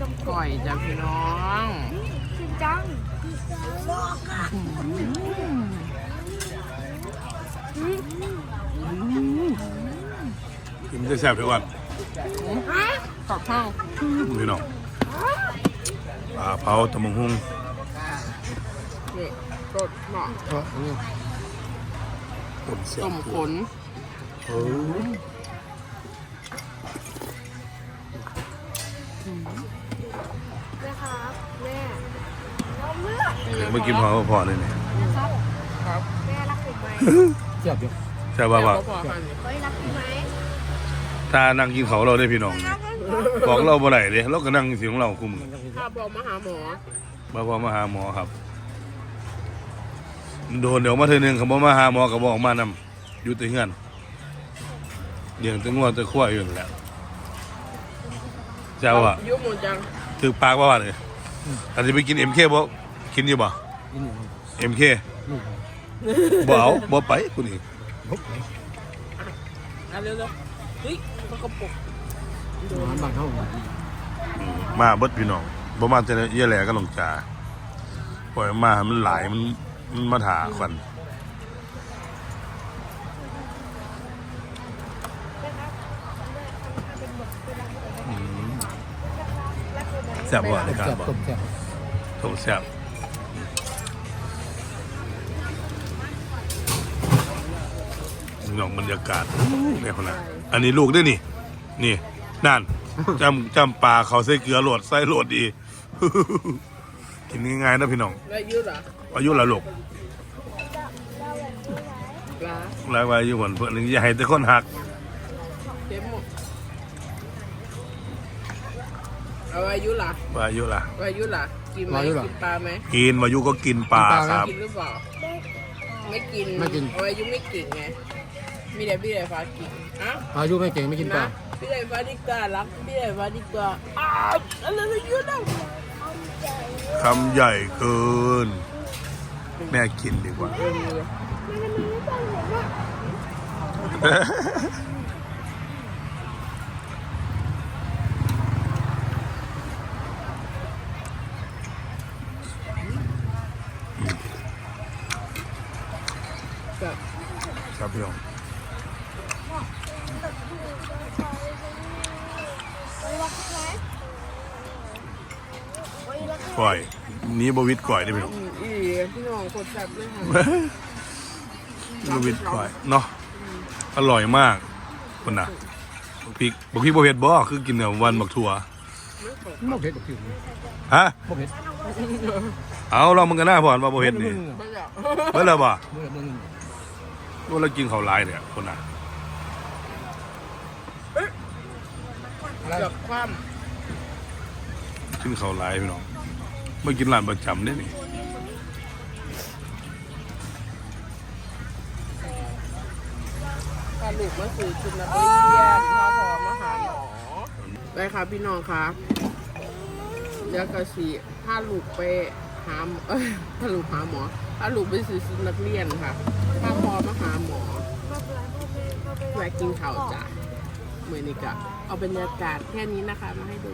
ดมก่อยจ้ะพี่น้องจริงจังกินจะแซ่บทุกวันขอบข้าวพี่น้องปลาเผาตะมงหุงนี่รสเหมาะต้มเสียต้บมขนโอ้ แม่ครับแม่เราเลือกเดี๋ยวมากินพอพอเลยนี่ครับครับแม่รักผมไหมเทียบอยู่ใช่ป่าวว่าแซ่บพอๆกันนี่เฮ้ยรักผมไหมถ้านั่งกินเขาวเราได้พี่น้องบอกเราบ่ได้เด้เราก็นั่งเสียงเราคุมอถ้าบอกมาหาหมอมาพอมาหาหมอครับ โดนเดี๋ยวมาเทื่อนึงเขาบอกมาหาหมอก็บอกมานำอยู่แตีเฮือนเลี้ยงแตังวแตะขั้วอยู่นั่นแหละเจ้าอะยุ่หมดจัง ถือปากว่าว่าเลยอาจจะไปกินเอ็มเคบ่กินอยู่บ่กินหนึ่งเอ็มเคลูกบ่เอาบ่ไปคุณนี่อะเร็วๆเฮ้ยมันกระปุกอาหารบางเท่าอืมมาเบิดพี่น้องบ่มาแต่เยี่ยแหล่ก็ลงจ่าปล่อยมาให้มันหลายมันมันมาถาควัน แซ่บบ่ในการแซ่บบ่ต้มแซ่บต้มแซ่บน้องบรรยากาศเนี่ยคนน่ะอันนี้ลูกด้วยนี่ นี่ นั่นจำจำปลาเขาใส่เกลือโหลดใส่โหลดดี กินง่ายๆนะพี่น้องแล้วยืดเหรออายุละลูกปลาแล้วว่าอายุหวนเพื่อนอย่าให้แต่คนหักเค็มหมด เอาอายุล่ะว่าอายุละเอาอายุล่ะ กินไหมกินปลาไหมกินวายุก็กินปลาครับ กินหรือเปล่า ไม่กินไม่กิน เอาอายุไม่กินไง มีแต่พี่ใหญ่ฟ้ากินอะอายุไม่เก่งไม่กินปลานะพี่ใหญ่ฟ้าดีกว่ารักพี่ใหญ่ฟ้าดีกว่าอ้าวอะไรอายุนะคำใหญ่เกิน แม่กินดีกว่าเออแบบครับพี่น้องเฮ้ยรักผม ไหมเฮ้ยรักผมไหมก่อยนี้บวิดก่อยได้พี่น้องอืมอีพี่น้องคนแบบเลยค่ะบวิดก่อยเนาะอร่อยมากคนน่ะบักพริกบักพริกบเผ็ดบ่คือกินกับวันบักถั่วโมเผ็ดกับผิวฮะโมเผ็ดเอาเรามันก็น่าพอนว่าบเผ็ดนี่ไม่อยากเมื่อไรบ่เมื่อเมื่อนึง ว่าเรากินข้าวหลายเนี่ยคนน่ะเกือบคว่กินข้าวหลายพี่น้องไม่กินร้านประจำเนี่ยนี่ำปลาลูกมาสื่อชุดนักเรียนพอพอมาหาหมอไปค่ะพี่น้องค่ะเดี๋ยวก็สีพาลูกไป หาหมอเอ้ยพาลูกหาหมอพาลูกไปซื้อชุดนักเรียนค่ะพาพอมาหาหมอไม่เป็นไรพ่อแม่พ่อแม่แวะกินข้าวจ้ะเมื่อนี้ก็เอาบรรยากาศแค่นี้นะคะมาให้ดู